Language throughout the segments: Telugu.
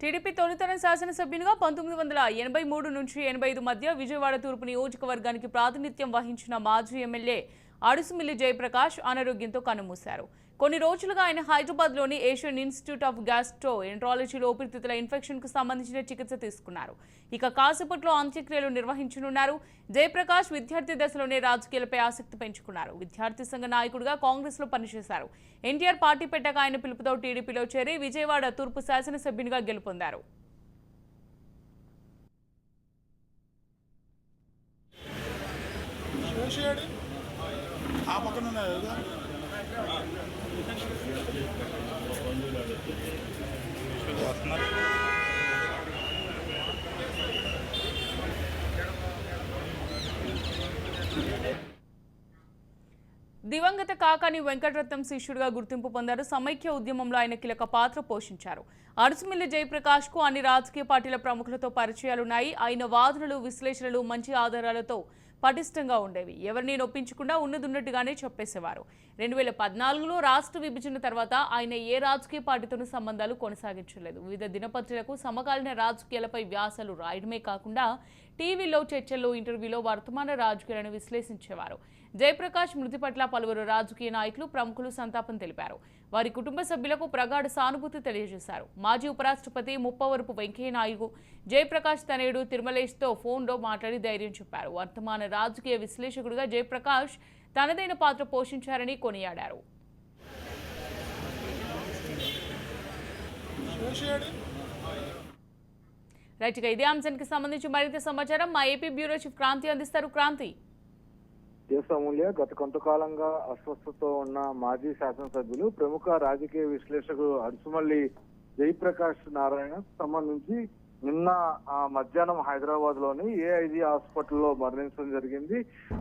టీడీపీ తొలితరం శాసనసభ్యునిగా పంతొమ్మిది వందల ఎనభై మూడు నుంచి ఎనభై ఐదు మధ్య విజయవాడ తూర్పు నియోజకవర్గానికి ప్రాతినిధ్యం వహించిన మాజీ ఎమ్మెల్యే అడుసుమిల్లి జయప్రకాష్ అనారోగ్యంతో కన్నుమూశారు. కొన్ని రోజులుగా ఆయన హైదరాబాద్లోని ఏషియన్ ఇన్స్టిట్యూట్ ఆఫ్ గ్యాస్ట్రో ఎంట్రాలజీలో ఊపిరితిత్తుల ఇన్ఫెక్షన్కు సంబంధించిన చికిత్స తీసుకున్నారు. ఇక కాసేపట్లో అంత్యక్రియలు నిర్వహించనున్నారు. జయప్రకాష్ విద్యార్థి దశలోనే రాజకీయాలపై ఆసక్తి పెంచుకున్నారు. విద్యార్థి సంఘ నాయకుడిగా కాంగ్రెస్లో పనిచేశారు. ఎన్టీఆర్ పార్టీ పెట్టక ఆయన పిలుపుతో టీడీపీలో చేరి విజయవాడ తూర్పు శాసనసభ్యునిగా గెలుపొందారు. చూసాడు ఆ పక్కన ఉన్నాయి కదా దివంగత కాకాని వెంకటరత్నం శిష్యుడిగా గుర్తింపు పొందారు. సమైక్య ఉద్యమంలో ఆయన కీలక పాత్ర పోషించారు. అరుసుమిల్లి జయప్రకాష్కు అన్ని రాజకీయ పార్టీల ప్రముఖులతో పరిచయాలున్నాయి. ఆయన వాదనలు విశ్లేషణలు మంచి ఆధారాలతో పటిష్టంగా ఉండేవి. ఎవరిని నొప్పించకుండా ఉన్నదున్నట్టుగానే చెప్పేసేవారు. రెండు వేల పద్నాలుగులో రాష్ట్ర విభజన తర్వాత ఆయన ఏ రాజకీయ పార్టీతోనూ సంబంధాలు కొనసాగించలేదు. వివిధ దినపత్రికలకు సమకాలీన రాజకీయాలపై వ్యాసాలు రాయడమే కాకుండా టీవీలో చర్చల్లో ఇంటర్వ్యూలో వర్తమాన రాజకీయాలను విశ్లేషించేవారు. జయప్రకాష్ మృతి పట్ల పలువురు రాజకీయ నాయకులు ప్రముఖులు సంతాపం తెలిపారు. వారి కుటుంబ సభ్యులకు ప్రగాఢ సానుభూతి తెలియజేశారు. మాజీ ఉపరాష్ట్రపతి ముప్పవరపు వెంకయ్యనాయుడు జయప్రకాష్ తనయుడు తిరుమలేష్తో ఫోన్లో మాట్లాడి ధైర్యం చెప్పారు. వర్తమాన రాజకీయ విశ్లేషకుడిగా జయప్రకాష్ తనదైన పాత్ర పోషించారని కొనియాడారు. చూసాడు రైట్ ఇక ఇదే అంశానికి సంబంధించి మరింత సమాచారం మా ఏపీ బ్యూరో చీఫ్ క్రాంతి అందిస్తారు. క్రాంతి దేశమూల్య అమూల్య గత కొంతకాలంగా అస్వస్థతో ఉన్న మాజీ శాసనసభ్యులు ప్రముఖ రాజకీయ విశ్లేషకుడు అడుసుమల్లి జయప్రకాష్ నారాయణ సంబంధించి నిన్న ఆ మధ్యాహ్నం హైదరాబాద్లోని ఏఐజీ హాస్పిటల్లో మరణించడం జరిగింది.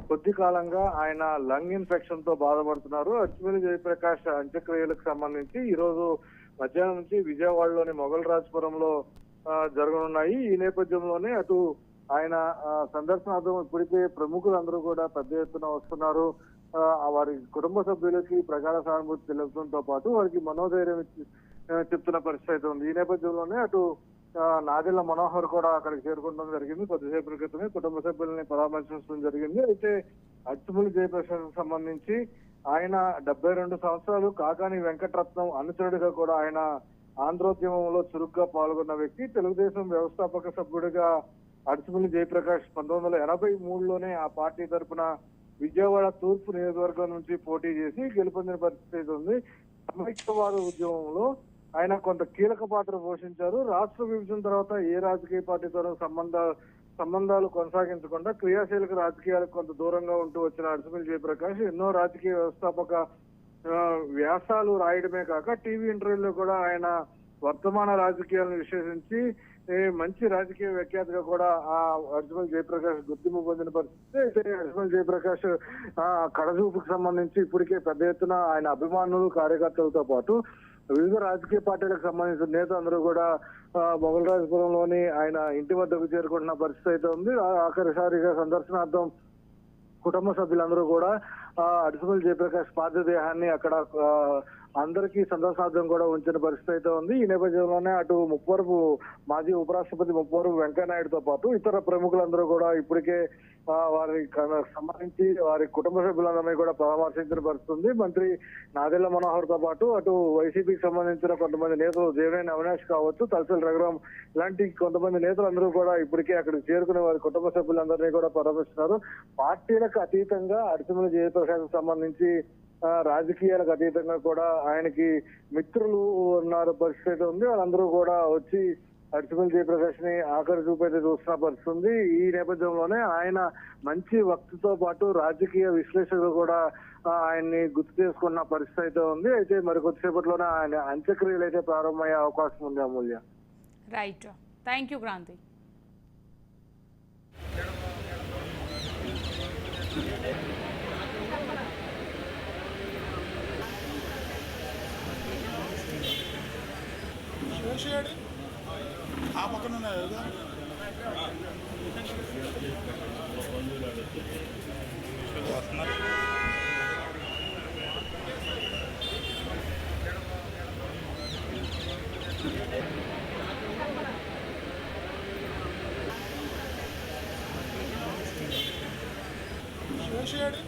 కొద్ది కాలంగా ఆయన లంగ్ ఇన్ఫెక్షన్తో బాధపడుతున్నారు. అడుసుమల్లి జయప్రకాష్ అంత్యక్రియలకు సంబంధించి ఈ రోజు మధ్యాహ్నం నుంచి విజయవాడలోని మొఘల్ రాజపురంలో జరగనున్నాయి. ఈ నేపథ్యంలోనే అటు ఆయన సందర్శనార్థం ఇప్పటికే ప్రముఖులందరూ కూడా పెద్ద ఎత్తున వస్తున్నారు. వారి కుటుంబ సభ్యులకి ప్రగాఢ సానుభూతి తెలుపడంతో పాటు వారికి మనోధైర్యం చెప్తున్న పరిస్థితి అయితే ఉంది. ఈ నేపథ్యంలోనే అటు ఆ, మనోహర్ కూడా అక్కడికి చేరుకోవడం జరిగింది. కొద్దిసేపు క్రితమే కుటుంబ సభ్యులని పరామర్శించడం జరిగింది. అయితే అచ్చుమూలి జయప్రసాద్ సంబంధించి ఆయన డెబ్బై రెండు సంవత్సరాలు కాకాని వెంకటరత్నం అనుచరుడిగా కూడా ఆయన ఆంధ్రోద్యమంలో చురుగ్గా పాల్గొన్న వ్యక్తి తెలుగుదేశం వ్యవస్థాపక సభ్యుడిగా అడుసుమల్లి జయప్రకాష్ పంతొమ్మిది వందల ఎనభై మూడులోనే ఆ పార్టీ తరపున విజయవాడ తూర్పు నియోజకవర్గం నుంచి పోటీ చేసి గెలుపొందిన పరిస్థితి ఉంది. సమైక్యవాద ఉద్యమంలో ఆయన కొంత కీలక పాత్ర పోషించారు. రాష్ట్ర విభజన తర్వాత ఏ రాజకీయ పార్టీతోనూ సంబంధ సంబంధాలు కొనసాగించకుండా క్రియాశీలక రాజకీయాలకు కొంత దూరంగా ఉంటూ వచ్చిన అడుసుమల్లి జయప్రకాష్ ఎన్నో రాజకీయ వ్యవస్థాపక వ్యాసాలు రాయడమే కాక టీవీ ఇంటర్వ్యూలో కూడా ఆయన వర్తమాన రాజకీయాలను విశ్లేషించి మంచి రాజకీయ వ్యాఖ్యాతగా కూడా ఆ అర్జుమల్ జయప్రకాష్ గుర్తింపు పొందిన పరిస్థితి. అయితే అర్జుమల్ జయప్రకాష్ ఆ కడజూపుకు సంబంధించి ఇప్పటికే పెద్ద ఎత్తున ఆయన అభిమానులు కార్యకర్తలతో పాటు వివిధ రాజకీయ పార్టీలకు సంబంధించిన నేత అందరూ కూడా మొగలరాజపురంలోని రాజపురంలోని ఆయన ఇంటి వద్దకు చేరుకుంటున్న పరిస్థితి అయితే ఉంది. ఆఖరిసారిగా సందర్శనార్థం కుటుంబ సభ్యులందరూ కూడా ఆ, అడిసిమల్ జయప్రకాష్ పార్థదేహాన్ని అక్కడ అందరికీ సందర్శార్థం కూడా ఉంచిన పరిస్థితి అయితే ఉంది. ఈ నేపథ్యంలోనే అటు ముప్పవరపు మాజీ ఉపరాష్ట్రపతి ముప్పవరపు వెంకయ్యనాయుడుతో పాటు ఇతర ప్రముఖులందరూ కూడా ఇప్పటికే వారి క- సంబంధించి వారి కుటుంబ సభ్యులందరినీ కూడా పరామర్శించిన పరిస్థితి ఉంది. మంత్రి నాదెళ్ళ మనోహర్తో పాటు అటు వైసీపీకి సంబంధించిన కొంతమంది నేతలు దేవినేని అవినాష్ కావచ్చు తలసరి రఘురాం ఇలాంటి కొంతమంది నేతలు అందరూ కూడా ఇప్పటికే అక్కడికి చేరుకునే వారి కుటుంబ సభ్యులందరినీ కూడా పరామర్శిస్తున్నారు. పార్టీలకు అతీతంగా అడిసిమల జయప్రకాశ్ సంబంధించి రాజకీయాలకు అతీతంగా కూడా ఆయనకి మిత్రులు ఉన్నారు పరిస్థితి అయితే ఉంది. వాళ్ళందరూ కూడా వచ్చి అడిసిమల్ జయప్రకాష్ని ఆఖరి చూపైతే చూస్తున్న పరిస్థితి ఉంది. ఈ నేపథ్యంలోనే ఆయన మంచి వక్తితో పాటు రాజకీయ విశ్లేషకులు కూడా ఆయన్ని గుర్తు చేసుకున్న పరిస్థితి అయితే ఉంది. అయితే మరి కొద్దిసేపట్లోనే ఆయన అంత్యక్రియలు అయితే ప్రారంభమయ్యే అవకాశం ఉంది Amulya. Right thank you Kranthi మనిషి ఆ పక్కన ఉన్నాడు కదా శివశేడి